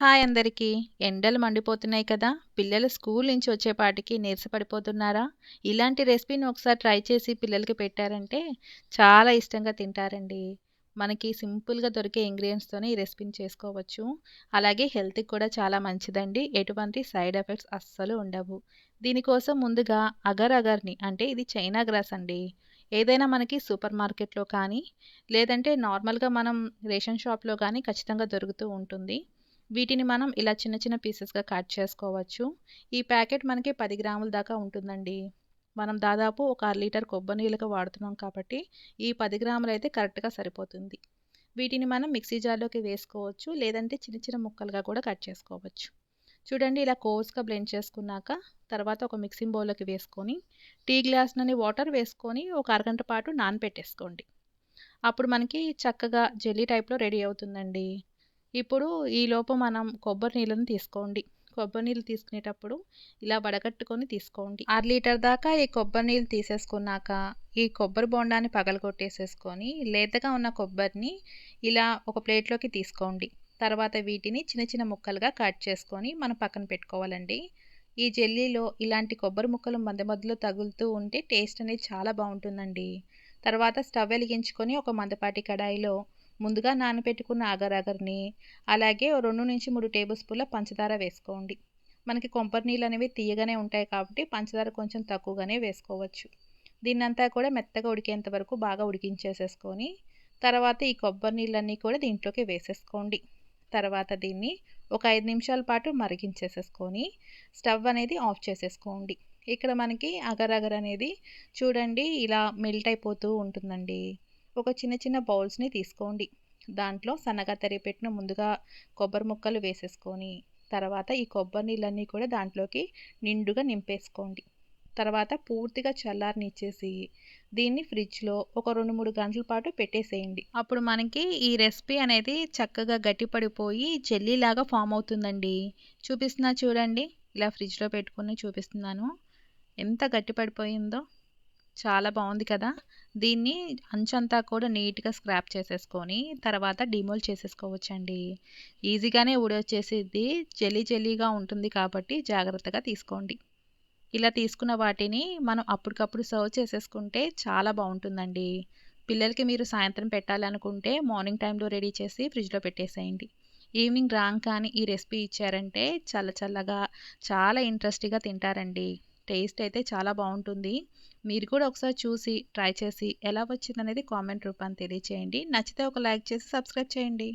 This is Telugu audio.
హాయ్ అందరికీ. ఎండలు మండిపోతున్నాయి కదా! పిల్లలు స్కూల్ నుంచి వచ్చేపాటికి నీరసపడిపోతున్నారా? ఇలాంటి రెసిపీని ఒకసారి ట్రై చేసి పిల్లలకి పెట్టారంటే చాలా ఇష్టంగా తింటారండి. మనకి సింపుల్‌గా దొరికే ఇంగ్రీడియంట్స్తోనే ఈ రెసిపీని చేసుకోవచ్చు. అలాగే హెల్త్‌కి కూడా చాలా మంచిదండి. ఎటువంటి సైడ్ ఎఫెక్ట్స్ అస్సలు ఉండవు. దీనికోసం ముందుగా అగర్ అగర్‌ని అంటే ఇది చైనా గ్రాస్ అండి. ఏదైనా మనకి సూపర్ మార్కెట్‌లో కానీ, లేదంటే నార్మల్‌గా మనం రేషన్ షాప్‌లో కానీ ఖచ్చితంగా దొరుకుతూ ఉంటుంది. వీటిని మనం ఇలా చిన్న చిన్న పీసెస్‌గా కట్ చేసుకోవచ్చు. ఈ ప్యాకెట్ మనకి పది గ్రాముల దాకా ఉంటుందండి. మనం దాదాపు ఒక అర లీటర్ కొబ్బరి నీళ్ళకి వాడుతున్నాం కాబట్టి, ఈ 10 గ్రాములైతే కరెక్ట్‌గా సరిపోతుంది. వీటిని మనం మిక్సీ జార్‌లోకి వేసుకోవచ్చు. లేదంటే చిన్న చిన్న ముక్కలుగా కూడా కట్ చేసుకోవచ్చు. చూడండి ఇలా కోర్స్‌గా బ్లెండ్ చేసుకున్నాక, తర్వాత ఒక మిక్సింగ్ బౌల్‌లోకి వేసుకొని, టీ గ్లాస్లోని వాటర్ వేసుకొని ఒక అరగంట పాటు నానపెట్టేసుకోండి. అప్పుడు మనకి చక్కగా జెల్లీ టైప్‌లో రెడీ అవుతుందండి. ఇప్పుడు ఈలోపు మనం కొబ్బరి నీళ్ళని తీసుకోండి. కొబ్బరి నీళ్ళు తీసుకునేటప్పుడు ఇలా వడగట్టుకొని తీసుకోండి. అర లీటర్ దాకా ఈ కొబ్బరి నీళ్ళు తీసేసుకున్నాక, ఈ కొబ్బరి బొండాన్ని పగలగొట్టేసేసుకొని, లేతగా ఉన్న కొబ్బరిని ఇలా ఒక ప్లేట్‌లోకి తీసుకోండి. తర్వాత వీటిని చిన్న చిన్న ముక్కలుగా కట్ చేసుకొని మనం పక్కన పెట్టుకోవాలండి. ఈ జెల్లీలో ఇలాంటి కొబ్బరి ముక్కలు మధ్య మధ్యలో తగులుతూ ఉంటే టేస్ట్ అనేది చాలా బాగుంటుందండి తర్వాత స్టవ్ వెలిగించుకొని ఒక మందపాటి కడాయిలో ముందుగా నానబెట్టుకున్న అగర్ అలాగే రెండు నుంచి మూడు టేబుల్ స్పూన్ల పంచదార వేసుకోండి. మనకి కొబ్బరి నీళ్ళనేవి తియ్యగానే ఉంటాయి కాబట్టి పంచదార కొంచెం తక్కువగానే వేసుకోవచ్చు. దీన్నంతా కూడా మెత్తగా ఉడికేంత వరకు బాగా ఉడికించేసేసుకొని, తర్వాత ఈ కొబ్బరి నీళ్ళన్నీ కూడా దీంట్లోకి వేసేసుకోండి. తర్వాత దీన్ని ఒక ఐదు నిమిషాల పాటు మరిగించేసేసుకొని, స్టవ్ అనేది ఆఫ్ చేసేసుకోండి. ఇక్కడ మనకి అగర్ అగర్ అనేది చూడండి ఇలా మెల్ట్ అయిపోతూ ఉంటుందండి. ఒక చిన్న చిన్న బౌల్స్‌ని తీసుకోండి. దాంట్లో సన్నగా తరిపెట్టిన ముందుగా కొబ్బరి ముక్కలు వేసేసుకొని, తర్వాత ఈ కొబ్బరి నీళ్ళన్నీ కూడా దాంట్లోకి నిండుగా నింపేసుకోండి. తర్వాత పూర్తిగా చల్లారనిచ్చేసి, దీన్ని ఫ్రిడ్జ్‌లో ఒక 2, 3 గంటల పాటు పెట్టేసేయండి. అప్పుడు మనకి ఈ రెసిపీ అనేది చక్కగా గట్టిపడిపోయి జెల్లీలాగా ఫామ్ అవుతుందండి. చూపిస్తున్నా చూడండి. ఇలా ఫ్రిడ్జ్‌లో పెట్టుకుని చూపిస్తున్నాను. ఎంత గట్టిపడిపోయిందో. చాలా బాగుంది కదా! దీన్ని అంచంతా కూడా నీట్‌గా స్క్రాప్ చేసేసుకొని, తర్వాత డిమోల్ చేసేసుకోవచ్చండి. ఈజీగానే ఊడొచ్చేసిద్ది. జెల్లీ జెల్లీగా ఉంటుంది కాబట్టి జాగ్రత్తగా తీసుకోండి. ఇలా తీసుకున్న వాటిని మనం అప్పటికప్పుడు సర్వ్ చేసేసుకుంటే చాలా బాగుంటుందండి పిల్లలకి మీరు సాయంత్రం పెట్టాలనుకుంటే మార్నింగ్ టైంలో రెడీ చేసి ఫ్రిడ్జ్‌లో పెట్టేసేయండి. ఈవినింగ్ రాంగానే ఈ రెసిపీ ఇచ్చారంటే చల్ల చల్లగా చాలా ఇంట్రెస్ట్‌గా తింటారండి. టేస్ట్ అయితే చాలా బాగుంటుంది మీరు కూడా ఒకసారి చూసి, ట్రై చేసి ఎలా వచ్చిందనేది కామెంట్ రూపాన్ని తెలియచేయండి. నచ్చితే ఒక లైక్ చేసి సబ్స్క్రైబ్ చేయండి.